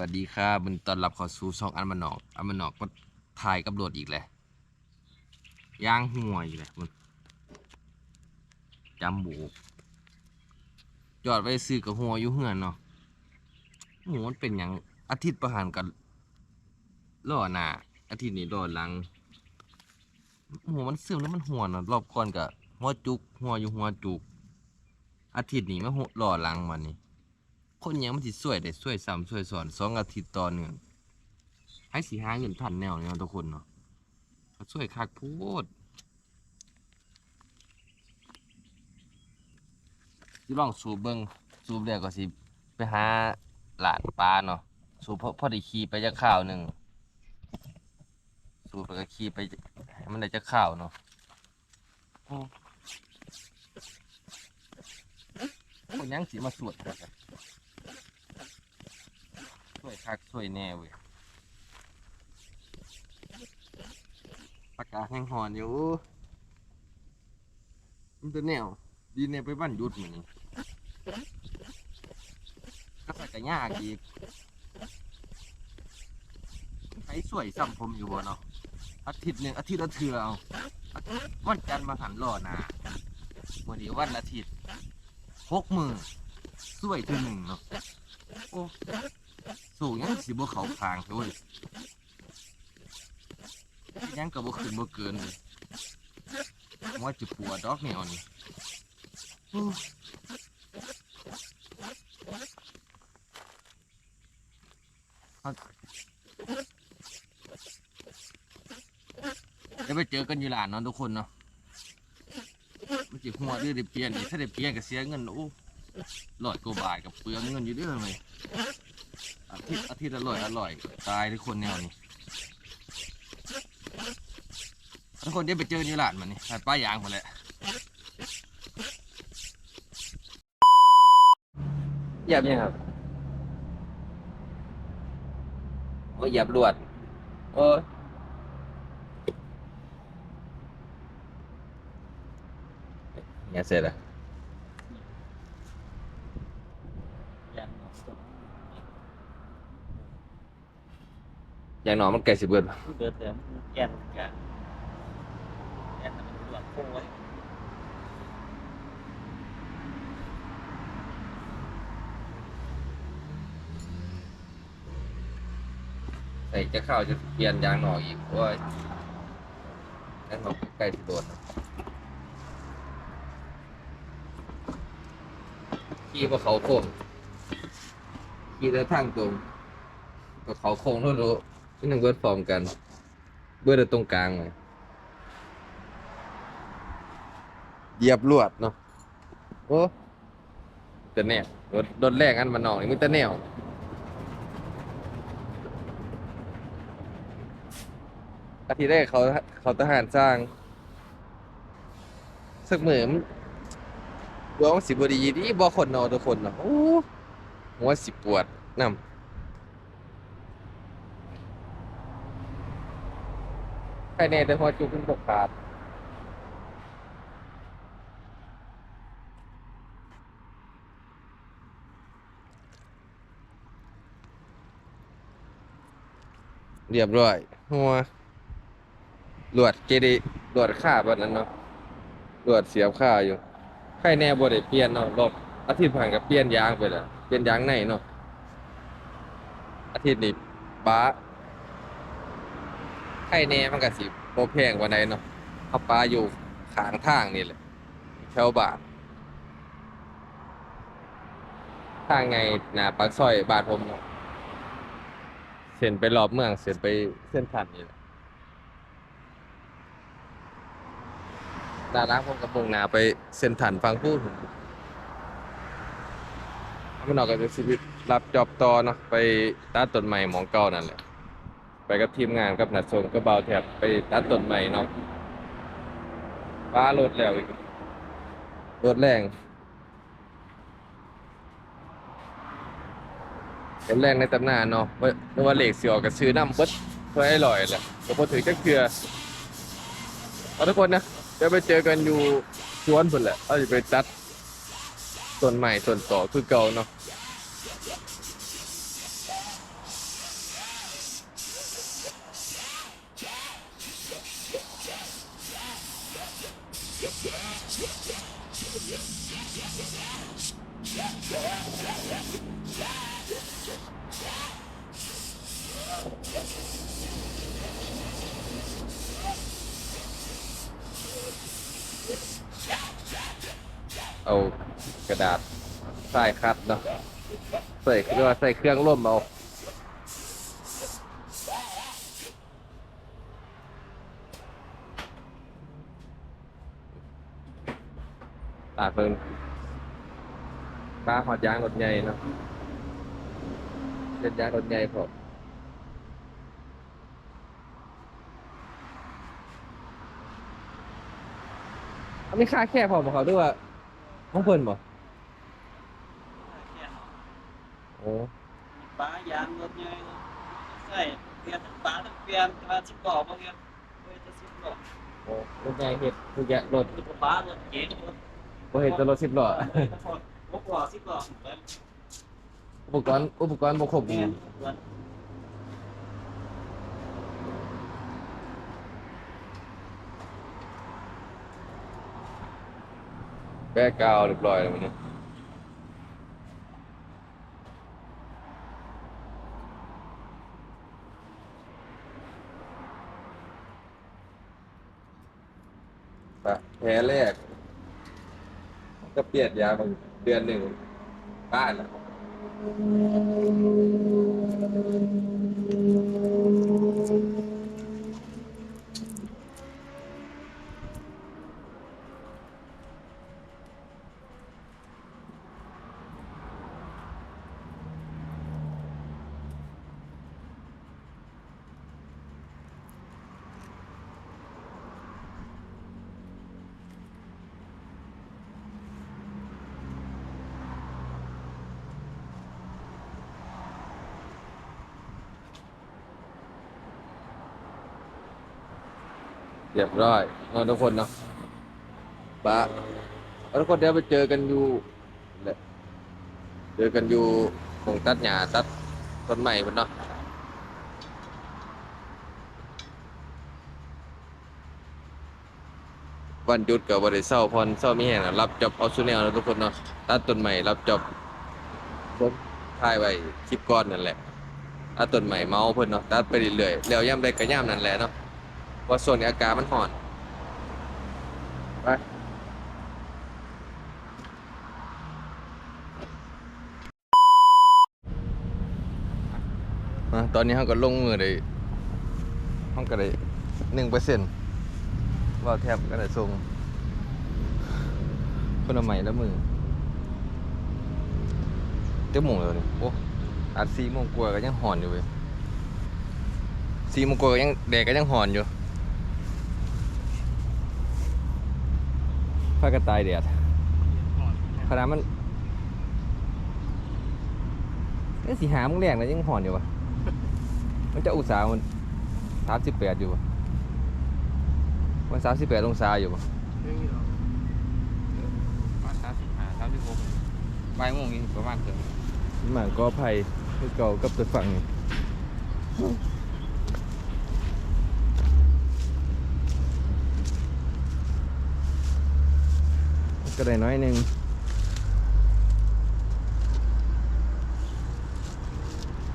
วัสดีครับมันตอนรับเข้าสู่ช่องอันมันนอก อันมันนอกก็ถ่ายกับโหลดอีกเลยย่างหัวอีกเลยมันจำบูกจอดไว้ซื้อกับหัวอยู่เฮือนเนาะหมูมันเป็นอย่างอาทิตย์ประหารกันล่อหน้าอาทิตย์นี้ล่อหลังหัวมันซึมแล้วมันหัวเนาะรอบก่อนกับหัวจุกหัวอยู่หัวจุก อาทิตย์นี้มันหัวล่อหลังมันนี่ คนยังมันสิสวยได้สวยซ้ำสวยซ้อนสองอาทิตย์ต่อเนื่องให้สีหาเงินทันแนวเนี่ยทุกคนเนาะก็สวยคักโพูดสิลองสูบเบิ่งสูบแล้วก็สิไปหาหลานปลาเนาะสูบพอพอได้ขี่ไปจะข้าวหนึ่งสูบไปก็ขี่ไปให้มันได้จะข้าวเนาะโอ้คนยังสิมาสวดกันช่ วยคักช่วยแน่เว้ยปากกาแห้งหอนอยู่ มันจะแนว ดีเนี่ยไปบ้านหยุดเหมือนนี้ก็ใส่กระยากอีกใช้สวยซ้ำผมอยู่บ่เนาะ อาทิตย์หนึ่งอาทิตย์ละเทือเอาวันจันทร์มาหันล่อนาวันนี้วันอาทิตย์หกมือสวยเทือหนึ่งเนาะ โอ้ สู้ยังสิบ่เขาคางเว้ยยังก็บ่ขึ้นบ่เกินเลยว่าจะปวดดอกนี่อ่อนนี้เดี๋ยวไปเจอกันอยู่ร้านเนาะทุกคนเนาะมันจิหัวดื้อได้เปลี่ยนถ้าได้เปลี่ยนก็เสียเงินโอ้ร้อยกว่าบาทกับเปลืองเงินอยู่เด้อเลย ทิตย์อาทิตย์อร่อยอร่อย ตายทุกคนแนวนี้ทุกคนเดี๋ยวไปเจอที่ร้านมันนี่ร้านป้ายยางหมดเลยเหยียบยังครับโอ้ยหยียบลวดโอ้ยเนี่ยเสร็จแล้ว อย่างหนอมันไก่สิเบิดเดือดเดือดแกนกะแกนมันหลวดโค้งไว้ใส่จะเข้าจะเปลี่ยนยางหนออีกโอ้ยยางหนอไก่สิโดนขี่พวเขาโค้งขี่แต่ทางตรงก็เขาโค้งรู้รู้ ที่หนึ่งเบิร์ดฟอร์มกัน เบิดตรงกลางเลยเหยียบลวดเนาะโอ้แต่แนวรถรถแรกอันมันนอกนี่มันแต่แนวอาทิตย์แรกเขาเขาทหารสร้าง สักเหมือนร้องสิบดีดีบ่คนนอทุกคนเนาะโอ้หัวสิปวดนำใครแน่แต่หัวจุกขึ้นบกขาดเรียบร้อย หัวหลวดเกดีหลวดค่าบัดนั้นเนาะหลวดเสียบค่าอยู่ใครแน่บ่ได้เปลี่ยนเนาะรอบอาทิตย์ผ่านกับเปลี่ยนยางไปแล้วเปลี่ยนยางในเนาะอาทิตย์นี้ป้า ใครแน่มันก็สิบ่แพงกว่าใดเนาะเฮาป้าอยู่ข้างทางนี่แหละแถวบ้านทางไงหน้าปากซอยบ้านผมเนาะเส้นไปรอบเมืองเส้นไปเส้นทันนี่แหละดาราผมกับพงหนาไปเซ็นทรันฟังพูดมันออกกับชีวิตรับจอบต่อเนาะไปตัดต้นใหม่หมองเก่านั่นแหละ ไปกับทีมงานกับนัดส่งกับเบาแถบไปตัดต้นใหม่เนาะฟ้ารถแล้วอีกรถแรงรถแรงในตำนานเนาะว่าว่าเหล็กเสียวกับซื้อน้ำบดเพื่อให้ลอยแหละก็พอถือจักเทือเอาทุกคนนะเดี๋ยวไปเจอกันอยู่สวนพุ่นแหละเราจะไปตัดต้นใหม่ต้นต่อคือเก่าเนาะ เอากระดาษทรายคัดเนาะใส่เรียกว่าใส่เครื่องร่มเอาตากเพิ่งปลาหอดยางรถใหญ่เนาะเล่นยางรถใหญ่พออันนี้ค่าแค่พอมาเขาด้วยว่า ห้องเพิ่นบ่แค่เอาโอ้ปลายางรถใหญ่ใส่เปลี่ยนทั้งปลาทั้งเปลี่ยนปลาสิบกรอบบ่เงี้ยเฮ้ยจะสิบกรอบโอ้รถใหญ่เห็ดทุกอย่างรถรถปลารถเก๋งรถบ่เห็ดจะรถสิบล้อรถกรอบสิบกรอบอุปกรณ์อุปกรณ์บ่ครบแม่นรถ แปะกาวเรียบร้อยแล้วมันเนี่ยปะแผลแรกก็เปลี่ยนยาบางเดือนหนึ่งบ้านอะ เรียบร้อยเนาะทุกคนเนาะปะเอาทุกคนเดี๋ยวไปเจอกันอยู่แหละเจอกันอยู่ตรงตัดหญ้าตัดต้นใหม่บนเนาะวันหยุดกับบริเศร้าพรเศร้ามีแห่งนะรับจอบเอาซูแนลนะทุกคนเนาะตัดต้นใหม่รับจอบผมถ่ายไว้คลิปก่อนนั่นแหละตัดต้นใหม่เมาเพิ่นเนาะตัดไปเรื่อยๆแล้วย่ำได้ก็ย่ำนั่นแหละเนาะ ว่าส่วนนี้อากาศมันห่อนไปอะตอนนี้เขาก็ลงมือได้ห้องก็ได้หนึ่งเปอร์เซ็นต์ว่าแทบก็ได้ส่งคนละใหม่ละมือเจ้าโมงแล้วนี่โอ้อาจสี่โมงกว่าก็ยังห่อนอยู่เว้ยสี่โมงกว่าก็ยังแดดก็ยังห่อนอยู่ ผ้ากระต่ายแดดขนาดมันเอ้ยสีหามึงแรงนะยังห่อนอยู่วะมันจะอุตสาห์มันสามสิบแปดอยู่วะมันสามสิบแปดองศาอยู่วะมาสามสิบห้าสามสิบหกบ่ายโมงนี่ประมาณเกือบหมางก็ไผ่คือเก่ากับตัวฝั่งนี่ ก็ได้น้อยหนึ่ง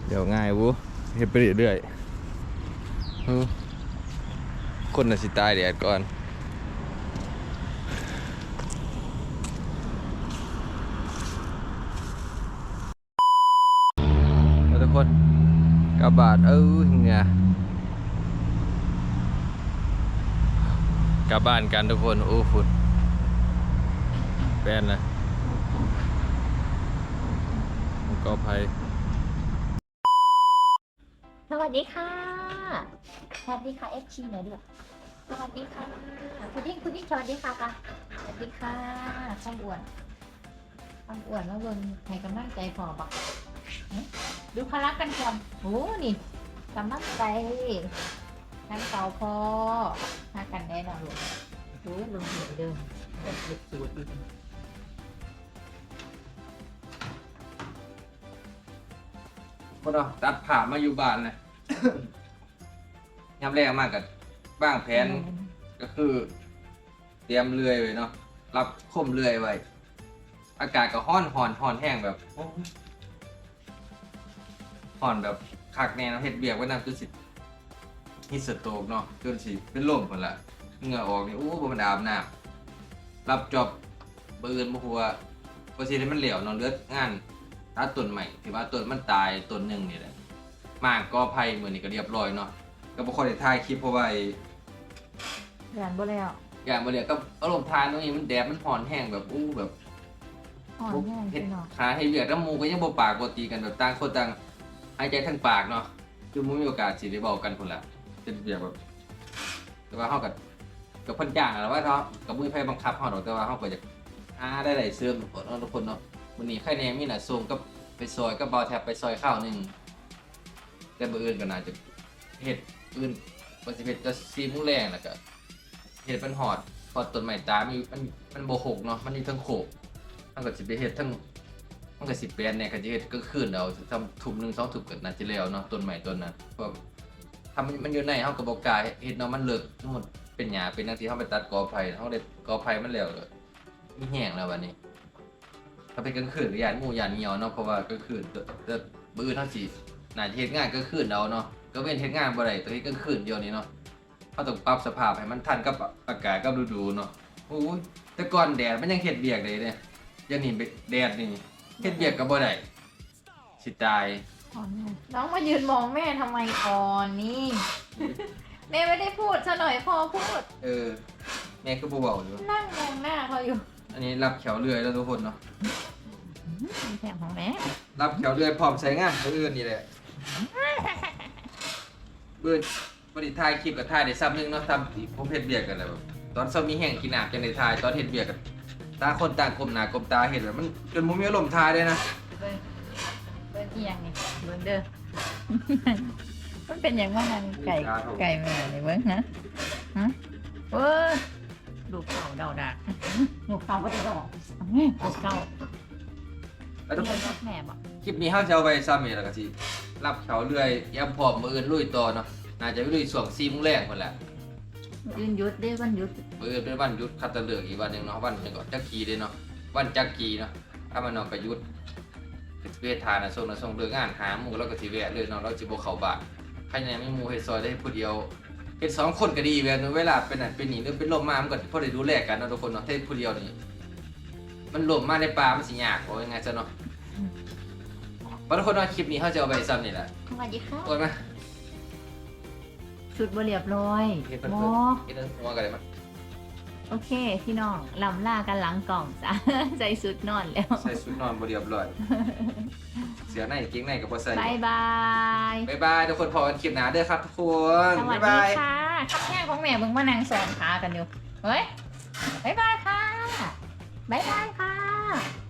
เดี๋ยวง่ายวูเฮ็ดไปเรื่อยๆคนน่ะสิตายแดดก่อนทุกคนกระบาดเออเงกลับบ้านกันทุกคน โอ้ฝุ่น แปนนะก็ภัยสวัสดีค่ะ สวัสดีค่ะเอฟชีหน่อยด้วยสวัสดีค่ะ คุณยิ่งคุณยิ่งสวัสดีค่ะค่ะสวัสดีค่ะข้าวอ้วนข้าวอ้วนแล้วเบิ่งให้กำลังใจพอบักหึดูพลักกันก่อนโอ้นี่กำลังใจทั้งเก่าพอหากันแน่นอนลูกดูลงเหมือนเดิมเด็กสวยอี คนเราตัดผ่ามาอยู่บ้านเลย ยามแรกมากกับบ้างแผนก็คือ เตรียมเรือยไว้เนาะรับคมเรือยไว้ อากาศก็ห้อนหอนหอนแห้งแบบโอ้ยหอนแบบคักแน่เนาะเฮ็ดเบียกไว้นำจนสิฮิตสโตกเนาะจนสิเป็นลมหมดละเหงื่อออกนี่โอ้บ่มันอาบน้ำรับจอบเบิ่นบ่ฮู้ว่าบ่สิได้มันเหลวเนาะเหลืองาน ตัดต้นใหม่ที่ว่าต้นมันตายต้นหนึงนี่แหละมากก็ไผมื้อนี้ก็เรียบร้อยเนาะก็บ่ค่อยได้ถ่ายคลิปเพราะว่าไอ้เดือนบ่แล้วอย่างบ่เหลียวก็อารมณ์ทานตรงนี้มันแดดมันร้อนแห้งแบบอู้แบบอ่อนแห้งเฮ็ดพี่น้องขาให้เวียกน้ำมูกก็ยังบ่ปากบ่ตีกันแบบต่างคนต่างหายใจทางปากเนาะคือบ่มีโอกาสสิได้เว้ากันพุ่นล่ะเป็นเวียกแบบแต่ว่าเฮาก็กับเพิ่นจ้างแล้วว่าเนาะก็บ่มีไผบังคับเฮาดอกแต่ว่าเฮาก็จะหาได้ได้เสริมเนาะทุกคนเนาะ มื้อนี้ใครแน่มีน่ะส่งกับไปซอยกับเบาแทบไปซอยข้าวหนึ่งแต่มื้ออื่นก็น่าจะเฮ็ดอื่นบ่สิเฮ็ดจะซีมื้อแรงแล้วก็เฮ็ดเป็นหอดหอดต้นไม้ตามีมันมันบ่หกเนาะมันมีทั้งโขกมันก็สิไปเฮ็ดทั้งมันก็สิแปลนเนี่ยก็สิเฮ็ดก็คืนเอาทำถุมหนึ่งสองถุมก็น่าจะแล้วเนาะต้นใหม่ต้นนั้นเพราะทำมันมันอยู่ในเฮาก็บ่กล้าเฮ็ดเนาะมันเลิกทั้งหมดเป็นหญ้าเป็นจังซี่เฮาไปตัดกอไผ่เฮาได้กอไผ่มันแล้วมีแห้งแล้วบัดนี้ ถ้าเป็นกลางคืนก็ยานหมู่ยานเหี่ยวเนาะเพราะว่ากลางคืนแต่แต่มื้ออื่นเฮาสิน่าจะเฮ็ดงานกลางคืนเอาเนาะก็เว้นเฮ็ดงานบ่ได้ต้องเฮ็ดกลางคืนเดียวนี้เนาะเฮาต้องปรับสภาพให้มันทันกับอากาศกับฤดูเนาะโอ้ยแต่ก่อนแดดมันยังเฮ็ดเวียกได้เด้อย่าหนีไปแดดนี่เฮ็ดเบียกก็บ่ได้สิตายอ่อนแห้งน้องมายืนมองแม่ทำไมก่อนนี่แม่ไม่ได้พูดซะหน่อยพอพูด เออ แม่ก็บ่เว้าอยู่นั่งมองหน้าเขาอยู่ อันนี้รับแขวเรื่อยแล้วทุกคนเนาะมีแถมของแม่รับแขวเรื่อยพร้อมใช้งานมื้ออื่นนี่แหละเบิ่นบ่ได้ถ่ายคลิปก็ถ่ายได้ซ้ำนึงเนาะทำที่ผมเฮ็ดเบียกกันแล้วแบบตอนเช้ามีแห้งกินน้ำจังได้ถ่ายตอนเฮ็ดเบียกก็ตาคนต่างก้มหน้าก้มตาเฮ็ดแบบมันจนบ่มีอารมณ์ถ่ายเลยนะเบิ้งเบิ้งอีหยังนี่เบิ้งเด้อมันเป็นอย่างว่ามันไก่ไก่แม่นี่เบิ้งฮะฮะเว้ย ลูกเก่าเดาดักลูกเก่าก็จะดอกลูกเก่าแล้วทุกคนรถแม่บอกคลิปนี้เฮาจะเอาไว้ซ้ำนี่แล้วก็สิรับแขวเรื่อยย้ำพร้อมมื้ออื่นลุยต่อเนาะน่าจะไปลุยช่วง4โมงแรงพุ่นแหละยืนหยุดเด้วันหยุดเออเป็นวันหยุดคัตเตอร์เลือกอีกวันหนึ่งเนาะวันหนึ่งก็จักกีเด้เนาะวันจักกีเนาะถ้ามันเนาะก็หยุดเวทานะส่งนะส่งเลิกงานหาหมู่แล้วก็สิแวะเลยเนาะเราสิบ่เข้าบ้านใครเนี่ยมีหมู่เฮ็ดซอยได้ผู้เดียว เฮ็ดสองคนก็ดีแม่นเวลาเป็นนั่นเป็นนี่หรือเป็นลมมามันก็พอได้ดูแลกันเนาะทุกคนเนาะถ้าเฮ็ดผู้เดียวนี่มันลมมาในป่ามันสิยากว่ายังไงซะเนาะบ่ทุกคนเนาะคลิปนี้เฮาจะเอาไว้ซ้ำนี่แหละสวัสดีค่ะโอนมาชุดบเรียบร้อยเฮ็ดเพิ่นโมเฮ็ดหัวกันเลยมั้ย โอเค พี่น้องลำล่ากันหลังกล่องจ้ะ ใจสุดนอนแล้ว ใส่ชุดนอนบ่เรียบร้อย เสื้อในกางเกงในก็บ่ใส่บายบาย บ๊ายบายทุกคนพอกันคลิปหน้าเด้อครับทุกคนสวัสบ๊ายดีบาย ค่ะขับแม่ของแม่เบิ่งมานั่งสอนขากันอยู่ เฮ้ยบายบายค่ะบายบายค่ะนี่